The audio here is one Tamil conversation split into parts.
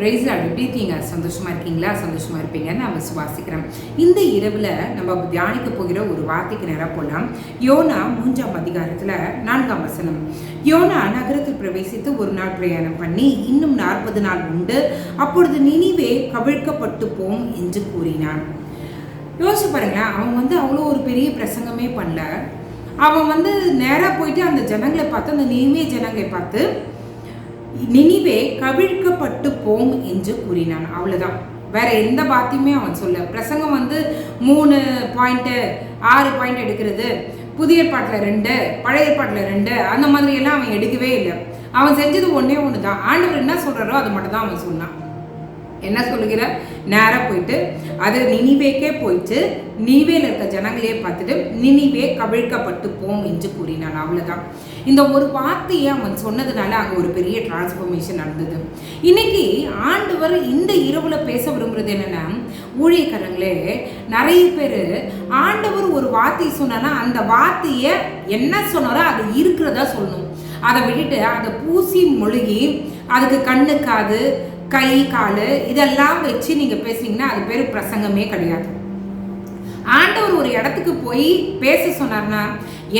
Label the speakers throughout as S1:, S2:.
S1: பிரைஸ் எப்படி இருக்கீங்க? சந்தோஷமாக இருக்கீங்களா? சந்தோஷமாக இருப்பீங்கன்னு நம்ம சுவாசிக்கிறோம். இந்த இரவில் நம்ம தியானிக்க போகிற ஒரு வார்த்தைக்கு நேராக போகலாம் யோனா மூன்றாம் அதிகாரத்தில் நான்காம் வசனம். யோனா நகரத்தில் பிரவேசித்து ஒரு நாள் பிரயாணம் பண்ணி இன்னும் நாற்பது நாள் உண்டு. அப்பொழுது நினைவே கவிழ்க்கப்பட்டு போம் என்று கூறினான். யோசிச்சு பாருங்களேன் அவன் வந்து அவ்வளோ ஒரு பெரிய பிரசங்கமே பண்ணல. அவன் வந்து நேராக போயிட்டு அந்த ஜனங்களை பார்த்து அந்த நீமே ஜனங்களை பார்த்து நினைவே கவிழ்க்கப்பட்டு போம் என்று கூறினான். அவ்வளோதான் வேற எந்த பாத்தியுமே அவன் சொல்ல பிரசங்கம் வந்து மூணு பாயிண்ட்டு ஆறு பாயிண்ட் எடுக்கிறது புதிய ஏற்பாட்டில் ரெண்டு பழைய ஏற்பாட்டில் ரெண்டு அந்த மாதிரியெல்லாம் அவன் எடுக்கவே இல்லை. அவன் செஞ்சது ஒன்றே ஒன்று தான் ஆண்டவர் என்ன சொல்கிறாரோ அது மட்டும் தான் அவன் சொன்னான். என்ன சொல்லுகிற? நேராக போயிட்டு அது நினிவேக்கே போயிட்டு நினிவேல இருக்க ஜனங்களையே பார்த்துட்டு நினிவே கவிழ்க்கப்பட்டு போம் என்று கூறினான். அவ்வளோதான் இந்த ஒரு வார்த்தையை அவன் சொன்னதுனால அங்கே ஒரு பெரிய டிரான்ஸ்ஃபர்மேஷன் நடந்தது. இன்னைக்கு ஆண்டவர் இந்த இரவில் பேச விரும்புறது என்னென்னா ஊழியக்காரங்களே நிறைய பேர் ஆண்டவர் ஒரு வார்த்தையை சொன்னா அந்த வார்த்தையை என்ன சொன்னாரோ அது இருக்கிறதா சொல்லணும். அதை விட்டுட்டு அதை பூசி மொழிகி அதுக்கு கண்ணுக்காது கை கால் இதெல்லாம் வச்சு நீங்கள் பேசுனீங்கன்னா அது பேர் பிரசங்கமே கிடையாது. ஆண்டவர் ஒரு இடத்துக்கு போய் பேச சொன்னார்னா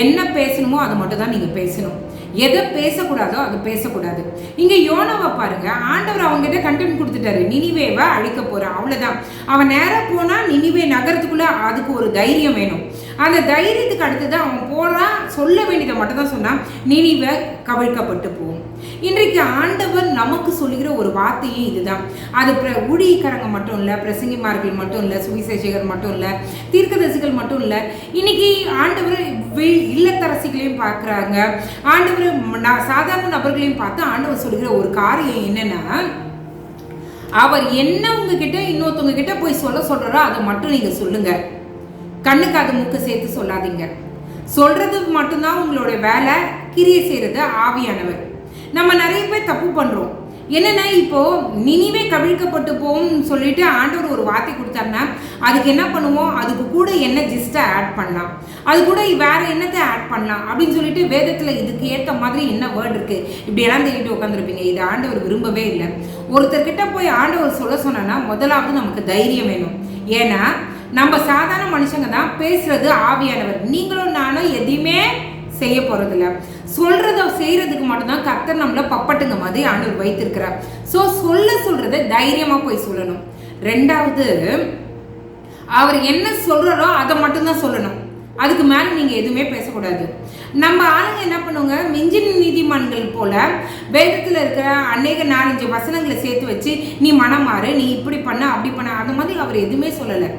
S1: என்ன பேசணுமோ அது மட்டும் தான் நீங்கள் பேசணும். எதை பேசக்கூடாதோ அது பேசக்கூடாது. இங்கே யோனவை பாருங்க. ஆண்டவர் அவங்ககிட்ட கண்டென்ட் கொடுத்துட்டாரு. நினிவேவை அழிக்க போகிறான் அவ்வளோதான் அவன் நேராக போனால் நினிவே நகரத்துக்குள்ளே அதுக்கு ஒரு தைரியம் வேணும். அந்த தைரியத்துக்கு அடுத்தது அவன் போறான் சொல்ல வேண்டியதை மட்டும் தான் சொன்னான். நினைவை கவிழ்க்கப்பட்டு போகும். இன்றைக்கு ஆண்டவர் நமக்கு சொல்லுகிற ஒரு வார்த்தையே இதுதான். அது பிர ஊழியக்காரங்க மட்டும் இல்லை பிரசங்கிமார்கள் மட்டும் இல்லை சுவிசேஷகர் மட்டும் இல்லை தீர்க்கதரிசிகள் மட்டும் இல்லை இன்னைக்கு ஆண்டவர் இல்லத்தரசிகளையும் பார்க்குறாங்க. ஆண்டவர் சாதாரண நபர்களையும் பார்த்து ஆண்டவர் சொல்லுகிற ஒரு காரியம் என்னன்னா அவர் என்ன உங்ககிட்ட இன்னொருத்தவங்க கிட்ட போய் சொல்ல சொல்றாரோ அதை மட்டும் நீங்க சொல்லுங்க. கண்ணுக்கு அது மூக்கு சேர்த்து சொல்லாதீங்க. சொல்றது மட்டும்தான் உங்களோட வேலை கிரியை செய்யறது ஆவியானவர். நம்ம நிறைய பேர் தப்பு பண்றோம். என்னன்னா இப்போ நினைவே கவிழ்க்கப்பட்டு போகும்னு சொல்லிட்டு ஆண்டவர் ஒரு வார்த்தை கொடுத்தாருன்னா அதுக்கு என்ன பண்ணுவோம்? அதுக்கு கூட என்ன ஜிஸ்ட்டை ஆட் பண்ணலாம். அது கூட வேற என்னத்தை ஆட் பண்ணலாம் அப்படின்னு சொல்லிட்டு வேதத்துல இதுக்கு ஏற்ற மாதிரி என்ன வேர்ட் இருக்கு? இப்படி எல்லாம் தேடிட்டு உட்காந்துருப்பீங்க இது ஆண்டவர் விரும்பவே இல்லை. ஒருத்தர்கிட்ட போய் ஆண்டவர் சொல்ல சொன்னா முதலாவது நமக்கு தைரியம் வேணும். ஏன்னா நம்ம சாதாரண மனுஷங்க தான் பேசுறது ஆவியானவர். நீங்களும் நானும் எதையுமே செய்ய போகிறதில்ல சொல்றத செய்யறதுக்கு மட்டும்தான் கத்தர் நம்மள பப்பட்டுங்க மாதிரி ஆண்டவர் வைத்திருக்கிறார். ஸோ சொல்ல சொல்றத தைரியமா போய் சொல்லணும். ரெண்டாவது அவர் என்ன சொல்றாரோ அதை மட்டும்தான் சொல்லணும். அதுக்கு மேல நீங்க எதுவுமே பேசக்கூடாது. நம்ம ஆளுங்க என்ன பண்ணுவாங்க மிஞ்சின் நீதிமான்கள் போல வேதத்தில் இருக்கிற அநேக நாலஞ்சு வசனங்களை சேர்த்து வச்சு நீ மனம் மாறு நீ இப்படி பண்ண அப்படி பண்ண. அந்த மாதிரி அவர் எதுவுமே சொல்லலை.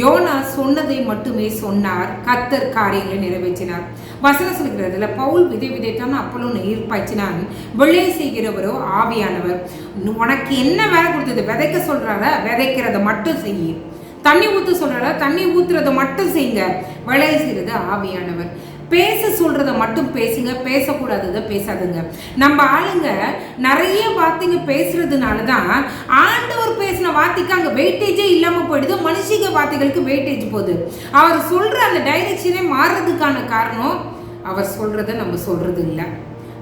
S1: யோனா சொன்னதை மட்டுமே சொன்னார். கத்தர் காரியங்களை நிறைவேற்றினார். வசனம் சொல்கிறதுல பவுல் விதை விதைத்தான் அப்பளும் நீர் பாய்ச்சினான். விளை செய்கிறவரோ ஆவியானவர். உனக்கு என்ன வேலை கொடுத்தது? விதைக்க சொல்றாரா? விதைக்கிறத மட்டும் செய்யும் தண்ணி ஊத்து சொல்றாரா? தண்ணி ஊத்துறத மட்டும் செய்யுங்க. விளைய செய்யறது ஆவியானவர். பேச சொல்கிறத மட்டும் பேசுங்க பேசக்கூடாததை பேசாதுங்க. நம்ம ஆளுங்க நிறைய வார்த்தைங்க பேசுறதுனால தான் ஆண்டவர் பேசின வார்த்தைக்கு அங்கே வெயிட்டேஜே இல்லாமல் போயிடுது மனுஷிக வார்த்தைகளுக்கு வெயிட்டேஜ் போகுது. அவர் சொல்கிற அந்த டைரக்ஷனே மாறுறதுக்கான காரணம் அவர் சொல்கிறத நம்ம சொல்கிறது இல்லை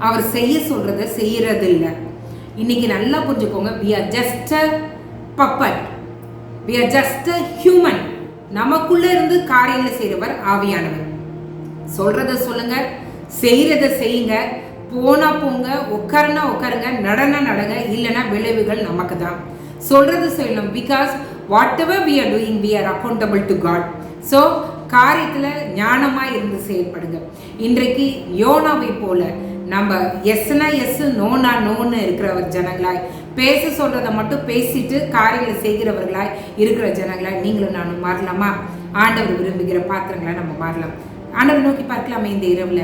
S1: அவர் செய்ய சொல்கிறத செய்கிறது இல்லை இன்னைக்கு நல்லா புரிஞ்சுக்கோங்க we are just a puppet we are just a human நமக்குள்ளே இருந்து காரியங்களை செய்கிறவர் ஆவியானவர். சொல்றத சொல்லுங்க செய்யறத செய்யுங்க. போனா போங்க உட்காருனா உட்காருங்க நடனா நடங்க இல்லைன்னா விளைவுகள் நமக்கு தான் சொல்றது சொல்லணும் because whatever we are doing we are accountable to God so காரியத்தில் ஞானமாக இருந்து செயல்படுங்க. இன்றைக்கு யோனாவை போல நம்ம எஸ்னா எஸ் நோனா நோன்னு இருக்கிறவர் ஜனங்களாய் பேச சொல்கிறத மட்டும் பேசிட்டு காரியங்களை செய்கிறவர்களாய் இருக்கிற ஜனங்களாய் நீங்களும் நானும் மாறலாமா? ஆண்டவர் விரும்புகிற பாத்திரங்களை நம்ம மாறலாம். ஆண்டவர் நோக்கி பார்க்கலாமே இந்த இரவுல.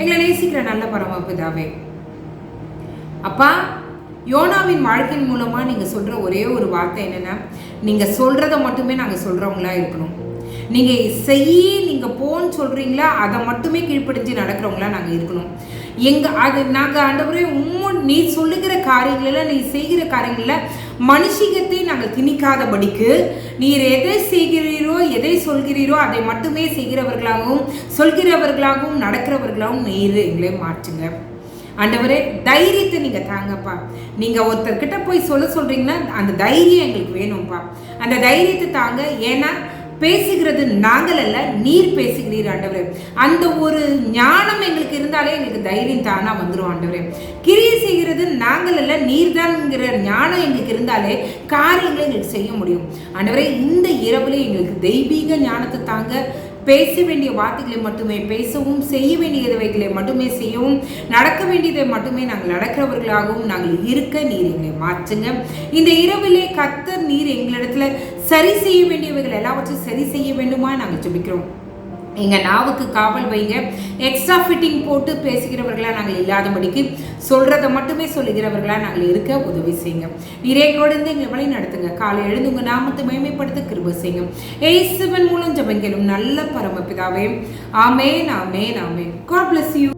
S1: எங்களை நேசிக்கிற நல்ல பரமபிதாவே. அப்பா யோனாவின் வாழ்க்கையின் மூலமா நீங்க சொல்ற ஒரே ஒரு வார்த்தை என்னன்னா நீங்க சொல்றதை மட்டுமே நாங்க சொல்றவங்களா இருக்கணும். நீங்க செய்ய நீங்க போன்னு சொல்றீங்களா அதை மட்டுமே கீழ்ப்படிஞ்சு நடக்கிறவங்களா நாங்க இருக்கணும். எங்க அது நாங்க ஆண்டவரே உம்மு நீ சொல்லுகிற காரியங்கள நீ செய்கிற காரியங்களில் மனுஷிகத்தை நாங்கள் திணிக்காதபடிக்கு நீர் எதை செய்கிறீரோ எதை சொல்கிறீரோ அதை மட்டுமே செய்கிறவர்களாகவும் சொல்கிறவர்களாகவும் நடக்கிறவர்களாகவும் நீர் எங்களை மாற்றுங்க. ஆண்டவரே தைரியத்தை நீங்கள் தாங்கப்பா. நீங்கள் ஒருத்தர்கிட்ட போய் சொல்ல சொல்கிறீங்கன்னா அந்த தைரியம் எங்களுக்கு வேணும்ப்பா. அந்த தைரியத்தை தாங்க. ஏன்னா பேசுகிறது நாங்கள் அல்ல நீர் பேசுகிறீர் ஆண்டவரே. அந்த ஒரு ஞானம் எங்களுக்கு இருந்தாலே எங்களுக்கு தைரியம் தானா வந்துடும் ஆண்டவரே. கிரியை செய்கிறது நாங்கள் அல்ல நீர் தான்ங்கிற ஞானம் எங்களுக்கு இருந்தாலே காரியங்களை எங்களுக்கு செய்ய முடியும். ஆண்டவரே இந்த இரவுல எங்களுக்கு தெய்வீக ஞானத்தை தாங்க பேச வேண்டிய வார்த்தைகளை மட்டுமே பேசவும் செய்ய வேண்டியவைகளை மட்டுமே செய்யவும் நடக்க வேண்டியதை மட்டுமே நாங்கள் நடக்கிறவர்களாகவும் நாங்கள் இருக்க நீர் எங்களை மாற்றுங்க. இந்த இரவிலே கத்தர் நீர் எங்களிடத்துல சரி செய்ய வேண்டியவைகள் எல்லாவற்றையும் சரி செய்ய வேண்டுமா நாங்கள் ஜெபிக்கிறோம். எங்கள் நாவுக்கு காவல் வைங்க. எக்ஸ்ட்ரா ஃபிட்டிங் போட்டு பேசுகிறவர்களாக நாங்கள் இல்லாதபடிக்கு சொல்கிறத மட்டுமே சொல்லுகிறவர்களாக நாங்கள் இருக்க உதவி செய்யுங்க. நிறையங்களோடு இருந்து எங்களை வழி நடத்துங்க. காலை எழுந்து உங்கள் நாமத்தை மேம்படுத்த கிருப செய்யுங்க. ஏசுவன் மூலம் ஜபங்களும் நல்ல பரமபிதாவே. ஆமே நாமே நாமே காட் பிளஸ் யூ